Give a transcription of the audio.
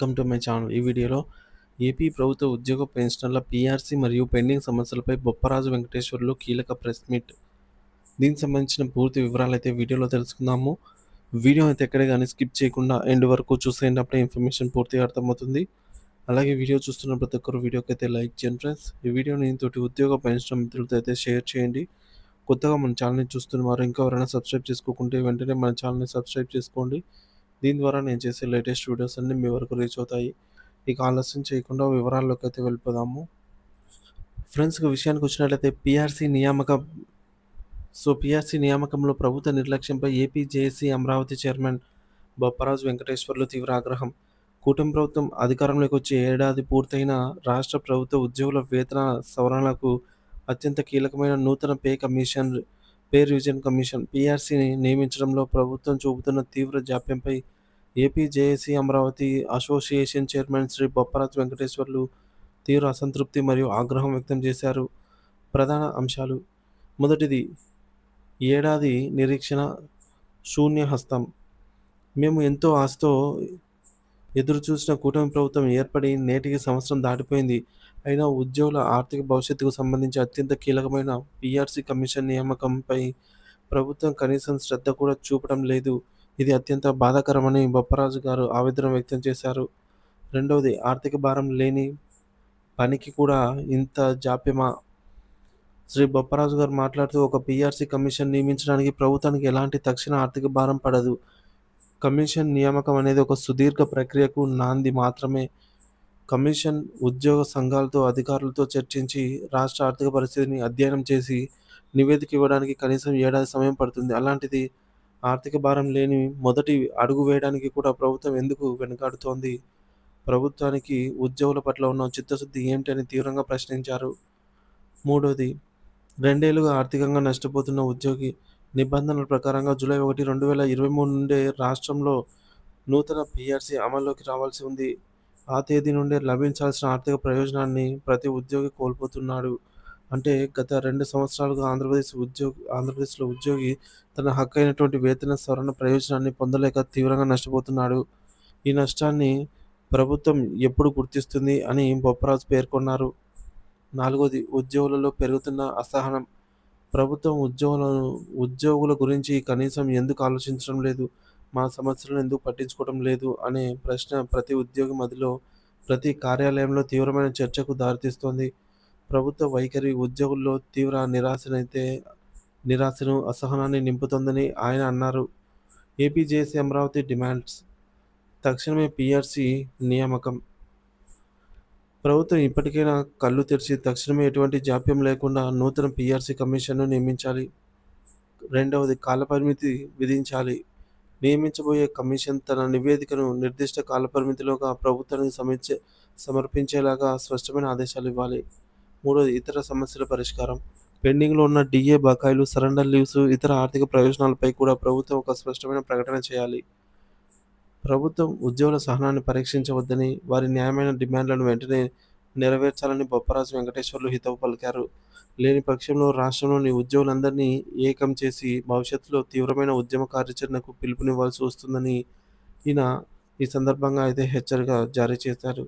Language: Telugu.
వెల్కమ్ టు మై ఛానల్ ఈ వీడియోలో ఏపీ ప్రభుత్వ ఉద్యోగ పెన్షనర్ల పీఆర్సీ మరియు పెండింగ్ సమస్యలపై బొప్పరాజు వెంకటేశ్వర్లు కీలక ప్రెస్ మీట్. దీనికి సంబంధించిన పూర్తి వివరాలు అయితే వీడియోలో తెలుసుకుందాము. వీడియో అయితే ఎక్కడే కానీ స్కిప్ చేయకుండా ఎండ్ వరకు చూసేటప్పుడే ఇన్ఫర్మేషన్ పూర్తిగా అర్థమవుతుంది. అలాగే వీడియో చూస్తున్న ప్రతి ఒక్కరు వీడియోకి అయితే లైక్ చేయండి ఫ్రెండ్స్. ఈ వీడియోని తోటి ఉద్యోగ పెన్షన్ మిత్రులతో అయితే షేర్ చేయండి. కొత్తగా మన ఛానల్ని చూస్తున్నవారు ఇంకా ఎవరైనా సబ్స్క్రైబ్ చేసుకోకుంటే వెంటనే మన ఛానల్ని సబ్స్క్రైబ్ చేసుకోండి. దీని ద్వారా నేను చేసే లేటెస్ట్ వీడియోస్ అన్నీ మీ వరకు రీచ్ అవుతాయి. ఇక ఆలస్యం చేయకుండా వివరాల్లోకి అయితే వెళ్ళిపోదాము. ఫ్రెండ్స్ విషయానికి వచ్చినట్లయితే పిఆర్సీ నియామక సో పిఆర్సీ నియామకంలో ప్రభుత్వ నిర్లక్ష్యంపై AP JAC Amaravati chairman Bopparaju Venkateswarlu తీవ్ర ఆగ్రహం. కూటమి ప్రభుత్వం అధికారంలోకి వచ్చి ఏడాది పూర్తయిన రాష్ట్ర ప్రభుత్వ ఉద్యోగుల వేతన సవరణలకు అత్యంత కీలకమైన నూతన pay commission pay revision commission. పీఆర్సీని నియమించడంలో ప్రభుత్వం చూపుతున్న తీవ్ర జాప్యంపై AP JAC Amaravati association chairman Shri Bopparaju Venkateswarlu తీవ్ర అసంతృప్తి మరియు ఆగ్రహం వ్యక్తం చేశారు. ప్రధాన అంశాలు. మొదటిది ఏడాది నిరీక్షణ శూన్య హస్తం మేము ఎంతో ఆశతో ఎదురు చూసిన కూటమి ప్రభుత్వం ఏర్పడి నేటికి సంవత్సరం దాటిపోయింది. అయినా ఉద్యోగుల ఆర్థిక భవిష్యత్తుకు సంబంధించి అత్యంత కీలకమైన పీఆర్సీ కమిషన్ నియామకంపై ప్రభుత్వం కనీసం శ్రద్ధ కూడా చూపడం లేదు. ఇది అత్యంత బాధాకరమని బొప్పరాజు గారు ఆవేదన వ్యక్తం చేశారు. రెండవది ఆర్థిక భారం లేని పనికి కూడా ఇంత జాప్యమా? శ్రీ బొప్పరాజు గారు మాట్లాడుతూ ఒక పీఆర్సీ కమిషన్ నియమించడానికి ప్రభుత్వానికి ఎలాంటి తక్షణ ఆర్థిక భారం పడదు. కమిషన్ నియామకం అనేది ఒక సుదీర్ఘ ప్రక్రియకు నాంది మాత్రమే. కమిషన్ ఉద్యోగ సంఘాలతో అధికారులతో చర్చించి రాష్ట్ర ఆర్థిక పరిస్థితిని అధ్యయనం చేసి నివేదిక ఇవ్వడానికి కనీసం ఏడాది సమయం పడుతుంది. అలాంటిది ఆర్థిక భారం లేని మొదటి అడుగు వేయడానికి కూడా ప్రభుత్వం ఎందుకు వెనుకాడుతోంది? ప్రభుత్వానికి ఉద్యోగుల పట్ల ఉన్న చిత్తశుద్ధి ఏమిటని తీవ్రంగా ప్రశ్నించారు. మూడోది రెండేళ్ళుగా ఆర్థికంగా నష్టపోతున్న ఉద్యోగి నిబంధనల ప్రకారంగా జూలై ఒకటి రెండు వేల ఇరవై మూడు నుండే రాష్ట్రంలో నూతన పిఆర్సీ అమల్లోకి రావాల్సి ఉంది. ఆ తేదీ నుండే లభించాల్సిన ఆర్థిక ప్రయోజనాన్ని ప్రతి ఉద్యోగి కోల్పోతున్నాడు. అంటే గత రెండు సంవత్సరాలుగా ఆంధ్రప్రదేశ్ ఉద్యోగి ఆంధ్రప్రదేశ్లో ఉద్యోగి తన హక్కు అయినటువంటి వేతన సవరణ ప్రయోజనాన్ని పొందలేక తీవ్రంగా నష్టపోతున్నాడు. ఈ నష్టాన్ని ప్రభుత్వం ఎప్పుడు గుర్తిస్తుంది అని బొప్పరాజు పేర్కొన్నారు. నాలుగోది ఉద్యోగులలో పెరుగుతున్న అసహనం. ప్రభుత్వం ఉద్యోగులను ఉద్యోగుల గురించి కనీసం ఎందుకు ఆలోచించడం లేదు? మా సమస్యలను ఎందుకు పట్టించుకోవడం లేదు? అనే ప్రశ్న ప్రతి ఉద్యోగి మధ్యలో ప్రతి కార్యాలయంలో తీవ్రమైన చర్చకు దారితీస్తోంది. ప్రభుత్వ వైఖరి ఉద్యోగుల్లో తీవ్ర నిరాశనైతే నిరాశను అసహనాన్ని నింపుతోందని ఆయన అన్నారు. AP JAC Amaravati demands. తక్షణమే పిఆర్సీ నియామకం. ప్రభుత్వం ఇప్పటికైనా కళ్ళు తెరిచి తక్షణమే ఎటువంటి జాప్యం లేకుండా నూతన పిఆర్సీ కమిషన్ను నియమించాలి. రెండవది కాలపరిమితి విధించాలి. నియమించబోయే కమిషన్ తన నివేదికను నిర్దిష్ట కాలపరిమితిలోగా ప్రభుత్వానికి సమీక్ష సమర్పించేలాగా స్పష్టమైన ఆదేశాలు ఇవ్వాలి. మూడోది ఇతర సమస్యల పరిష్కారం. పెండింగ్లో ఉన్న డిఏ బకాయిలు సరెండర్ లీవ్స్ ఇతర ఆర్థిక ప్రయోజనాలపై కూడా ప్రభుత్వం ఒక స్పష్టమైన ప్రకటన చేయాలి. ప్రభుత్వం ఉద్యోగుల సహనాన్ని పరీక్షించవద్దని వారి న్యాయమైన డిమాండ్లను వెంటనే నెరవేర్చాలని బొప్పరాజు వెంకటేశ్వర్లు హితవు పలికారు. లేని పక్షంలో రాష్ట్రంలోని ఉద్యోగులందరినీ ఏకం చేసి భవిష్యత్తులో తీవ్రమైన ఉద్యమ కార్యాచరణకు పిలుపునివ్వాల్సి వస్తుందని ఈయన ఈ సందర్భంగా అయితే హెచ్చరిక జారీ చేశారు.